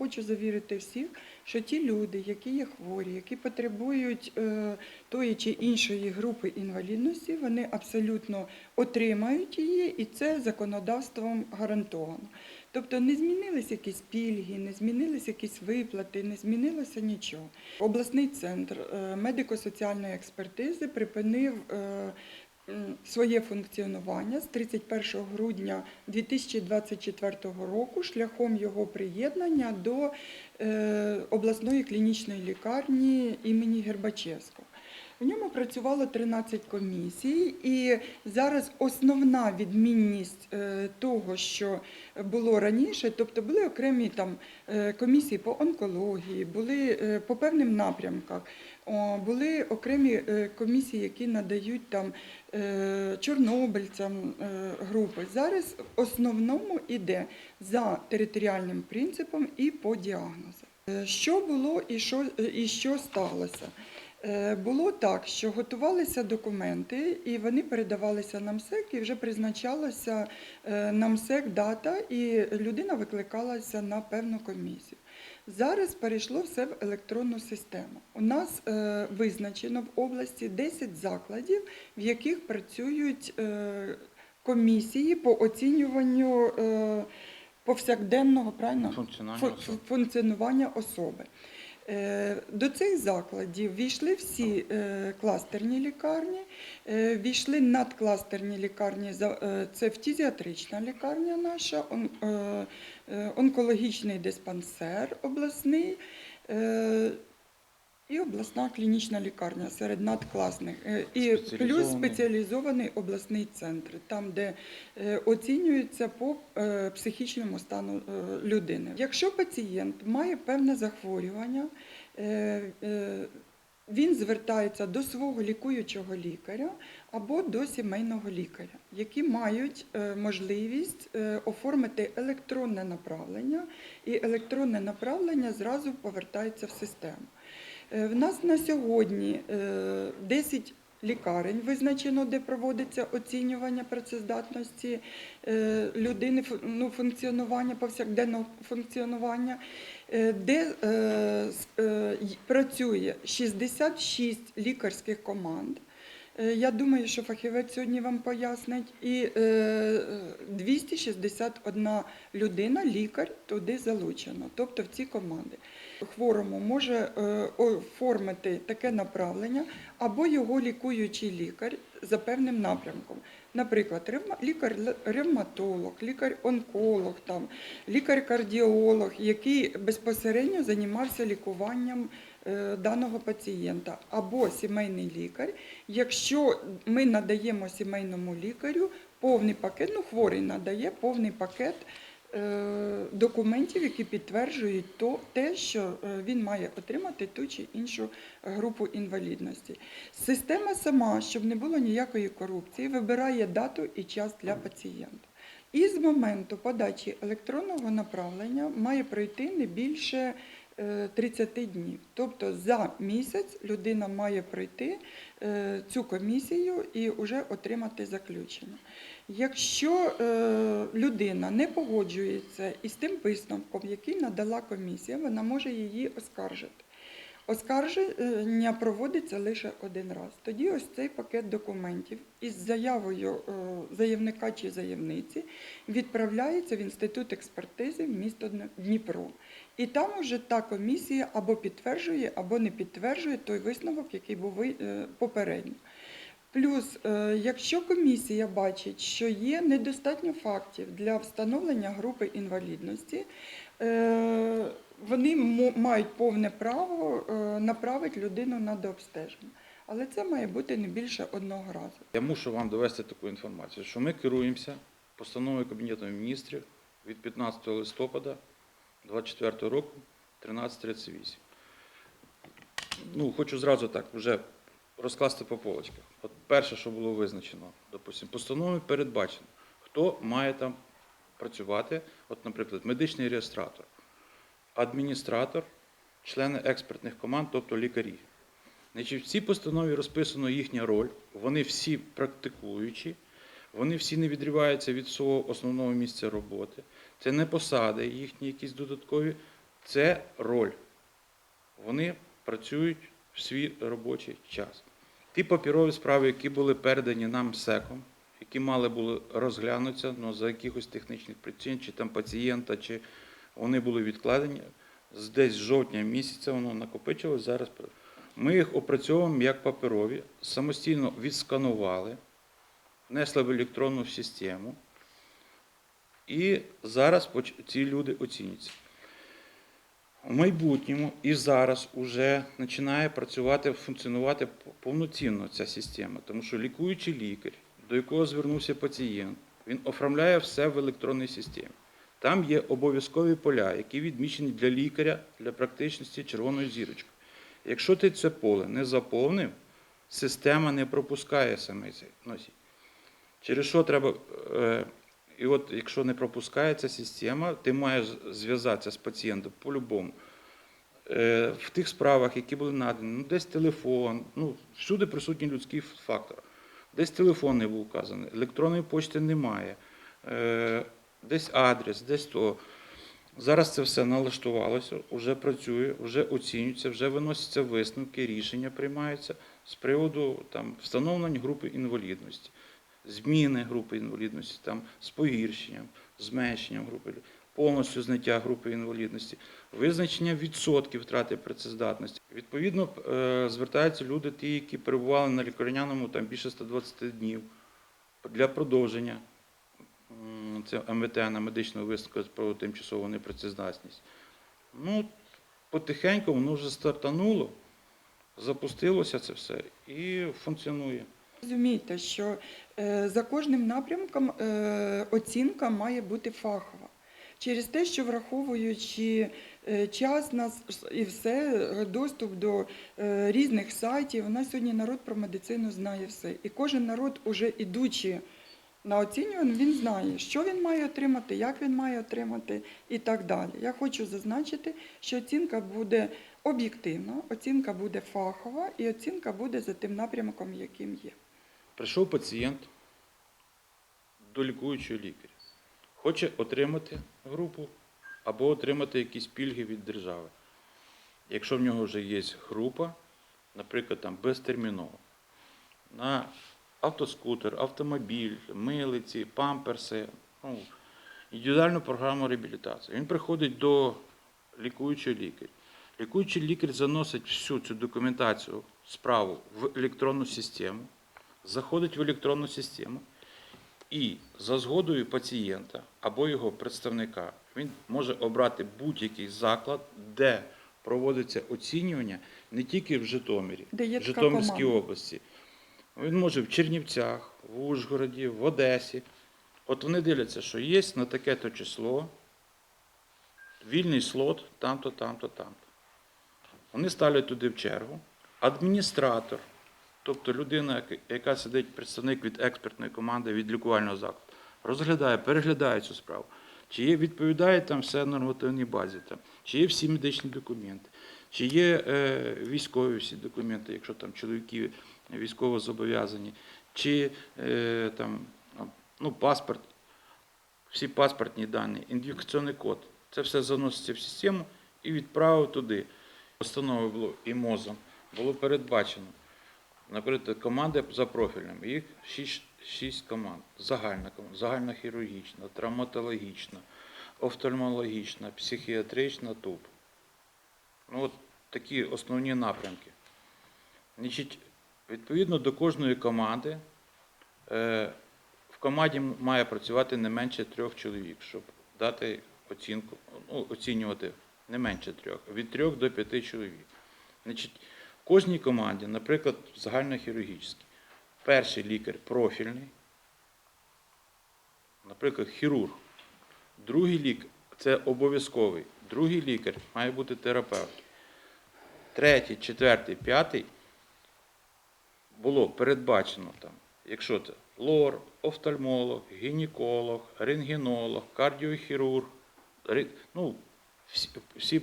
Хочу завірити всіх, що ті люди, які є хворі, які потребують е, тої чи іншої групи інвалідності, вони абсолютно отримають її, і це законодавством гарантовано. Тобто не змінились якісь пільги, не змінились якісь виплати, не змінилося нічого. Обласний центр е, медико-соціальної експертизи припинив. Е, Своє функціонування з 31 грудня 2024 року шляхом його приєднання до е, обласної клінічної лікарні імені Гербачевського. В ньому працювало 13 комісій, і зараз основна відмінність е, того, що було раніше, тобто були окремі там комісії по онкології, були по певним напрямках, були окремі е, комісії, які надають там е, чорнобильцям е, групи. Зараз в основному іде за територіальним принципом і по діагнозам. Що було і що, і що сталося? Було так, що готувалися документи, і вони передавалися на МСЕК, і вже призначалася на МСЕК дата, і людина викликалася на певну комісію. Зараз перейшло все в електронну систему. У нас е, визначено в області 10 закладів, в яких працюють е, комісії по оцінюванню е, повсякденного правильно? Функціонування Фу- особи. функціонування особи. Е, До цих закладів війшли всі е, кластерні лікарні, е, війшли надкластерні лікарні, це фтізіатрична лікарня наша, он- онкологічний диспансер обласний і обласна клінічна лікарня серед надкласних. Е, І плюс Спеціалізований. обласний центр, там, де е, оцінюється по е, психічному стану людини. Якщо пацієнт має певне захворювання, він звертається до свого лікуючого лікаря або до сімейного лікаря, які мають можливість оформити електронне направлення, і електронне направлення зразу повертається в систему. Е, В нас на сьогодні е, 10 лікарень визначено, де проводиться оцінювання працездатності е, людини, ну, функціонування, повсякденного функціонування, е, де е, е, працює 66 лікарських команд. Е, Я думаю, що фахівець сьогодні вам пояснить. І е, 261 людина, лікар, туди залучено, тобто в ці команди. Хворому може е, оформити таке направлення або його лікуючий лікар за певним напрямком. Наприклад, ревма- лікар-ревматолог, лікар-онколог, там, лікар-кардіолог, який безпосередньо займався лікуванням е, даного пацієнта, або сімейний лікар. Якщо ми надаємо сімейному лікарю повний пакет, ну хворий надає повний пакет документів, які підтверджують то, те, що е, він має отримати ту чи іншу групу інвалідності. Система сама, щоб не було ніякої корупції, вибирає дату і час для пацієнта. І з моменту подачі електронного направлення має пройти не більше е, 30 днів. Тобто за місяць людина має пройти е, цю комісію і вже отримати заключення. Якщо е, людина не погоджується із тим висновком, який надала комісія, вона може її оскаржити. Оскарження проводиться лише один раз. Тоді ось цей пакет документів із заявою е, заявника чи заявниці відправляється в інститут експертизи в місто Дніпро. І там уже та комісія або підтверджує, або не підтверджує той висновок, який був е, попередньо. Плюс, е, якщо комісія бачить, що є недостатньо фактів для встановлення групи інвалідності, е, вони мають повне право направити людину на дообстеження. Але це має бути не більше одного разу. Я мушу вам довести таку інформацію, що ми керуємося постановою Кабінету міністрів від 15 листопада 2024 року 1338. Ну, хочу зразу так вже розкласти по полочках. От перше, що було визначено, допустимо, постановою передбачено, хто має там працювати, от, наприклад, медичний реєстратор, адміністратор, члени експертних команд, тобто лікарі. Значить, в цій постанові розписано їхня роль, вони всі практикуючі, вони всі не відриваються від свого основного місця роботи. Це не посади їхні якісь додаткові, Це роль. Вони працюють в свій робочий час. Ті папірові справи, які були передані нам СЕКом, які мали були розглянутися ну, за якихось технічних причин, чи там пацієнта, чи вони були відкладені, десь з жовтня місяця воно накопичилось зараз. Ми їх опрацьовуємо як паперові, самостійно відсканували, внесли в електронну систему. І зараз ці люди оцінюються. У майбутньому і зараз вже починає працювати, функціонувати повноцінно ця система, тому що лікуючий лікар, до якого звернувся пацієнт, він оформляє все в електронній системі. Там є обов'язкові поля, які відмічені для лікаря для практичності червоною зірочкою. Якщо ти це поле не заповнив, система не пропускає саме цей носій. Через що треба. е, І от якщо не пропускає ця система, ти маєш зв'язатися з пацієнтом по-любому. Е, В тих справах, які були надані, ну, десь телефон, ну, всюди присутній людський фактор. Десь телефон не був вказаний, електронної почти немає, е, десь адрес, десь то. Зараз це все налаштувалося, вже працює, вже оцінюється, вже виносяться висновки, рішення приймаються з приводу там, встановлення групи інвалідності, зміни групи інвалідності, там, з погіршенням, зменшенням групи, повністю зняття групи інвалідності, визначення відсотків втрати працездатності. Відповідно, е, звертаються люди, ті, які перебували на лікарняному там, більше 120 днів для продовження це МВТ на медичну висновку про тимчасову непрацездатність. Ну, потихеньку воно вже стартануло, запустилося це все і функціонує. Розумійте, що е, за кожним напрямком е, оцінка має бути фахова. Через те, що враховуючи е, час нас і все, доступ до різних сайтів, у нас сьогодні народ про медицину знає все. І кожен народ, уже ідучи на оцінювання, він знає, що він має отримати, як він має отримати і так далі. Я хочу зазначити, що оцінка буде об'єктивна, оцінка буде фахова і оцінка буде за тим напрямком, яким є. Прийшов пацієнт до лікуючого лікаря. Хоче отримати групу або отримати якісь пільги від держави. Якщо в нього вже є група, наприклад, там безтерміново, на автоскутер, автомобіль, милиці, памперси, ну, індивідуальну програму реабілітації. Він приходить до лікуючого лікаря. Лікуючий лікар заносить всю цю документацію, справу в електронну систему, заходить в електронну систему і за згодою пацієнта або його представника він може обрати будь-який заклад, де проводиться оцінювання не тільки в Житомирі, в Житомирській команда. області. Він може в Чернівцях, в Ужгороді, в Одесі. От вони дивляться, що є на таке-то число вільний слот там-то, там-то, там-то. Вони ставлять туди в чергу. Адміністратор, тобто людина, яка- сидить, представник від експертної команди, від лікувального закладу, розглядає, переглядає цю справу. Чи є, відповідає там все нормативній базі, там, чи є всі медичні документи, чи є е, військові всі документи, якщо там чоловіки військово зобов'язані, чи е, там, ну, паспорт, всі паспортні дані, ідентифікаційний код. Це все заноситься в систему і відправив туди. Постанови було і МОЗом було передбачено. Наприклад, команди за профілем. Їх шість, шість команд. Загальна загальнохірургічна, травматологічна, офтальмологічна, психіатрична, ТУП. Ну, от такі основні напрямки. Значить, відповідно до кожної команди, е, в команді має працювати не менше трьох чоловік, щоб дати оцінку, ну, оцінювати не менше трьох, від трьох до п'яти чоловік. Значить, кожній команді, наприклад, загальнохірургічній, перший лікар профільний, наприклад, хірург, другий лікар це обов'язковий, другий лікар має бути терапевт. Третій, четвертий, п'ятий було передбачено там, якщо це лор, офтальмолог, гінеколог, рентгенолог, кардіохірург, ну, всі, всі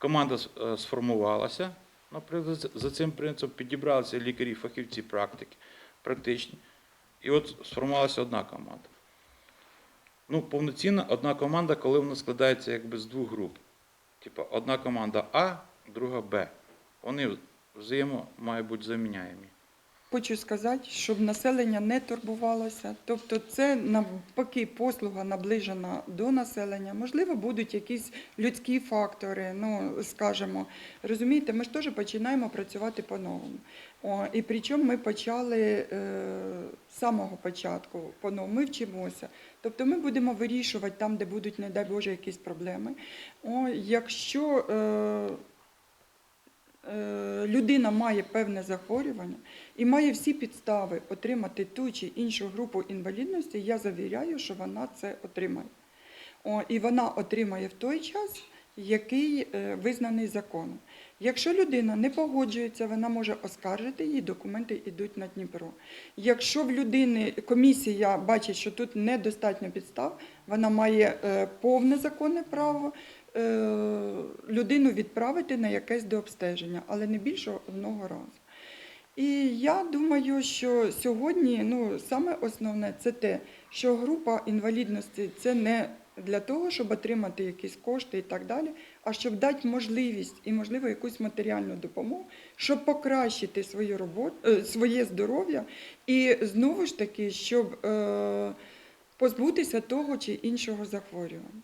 команда е, сформувалася, наприклад, за- цим принципом підібралися лікарі, фахівці практики, практичні. І от сформувалася одна команда. Ну, повноцінна одна команда, коли вона складається якби з двох груп. Типа одна команда А, друга Б. Вони взаємо мають бути заміняємі. Хочу сказати, щоб населення не турбувалося. Тобто, це навпаки послуга наближена до населення. Можливо, будуть якісь людські фактори. Ну скажімо, розумієте, ми ж теж починаємо працювати по-новому. І причому ми почали е, з самого початку по-новому. Ми вчимося. Тобто ми будемо вирішувати там, де будуть, не дай Боже, якісь проблеми. О, якщо е, людина має певне захворювання і має всі підстави отримати ту чи іншу групу інвалідності, я завіряю, що вона це отримає. О, і вона отримає в той час, який е, визнаний законом. Якщо людина не погоджується, вона може оскаржити її, документи йдуть на Дніпро. Якщо в людини комісія бачить, що тут недостатньо підстав, вона має е, повне законне право е, людину відправити на якесь дообстеження, але не більше одного разу. І я думаю, що сьогодні ну, саме основне це те, що група інвалідності це не для того, щоб отримати якісь кошти і так далі, а щоб дати можливість і, можливо, якусь матеріальну допомогу, щоб покращити свою роботу, е, своє здоров'я і знову ж таки, щоб е, позбутися того чи іншого захворювання.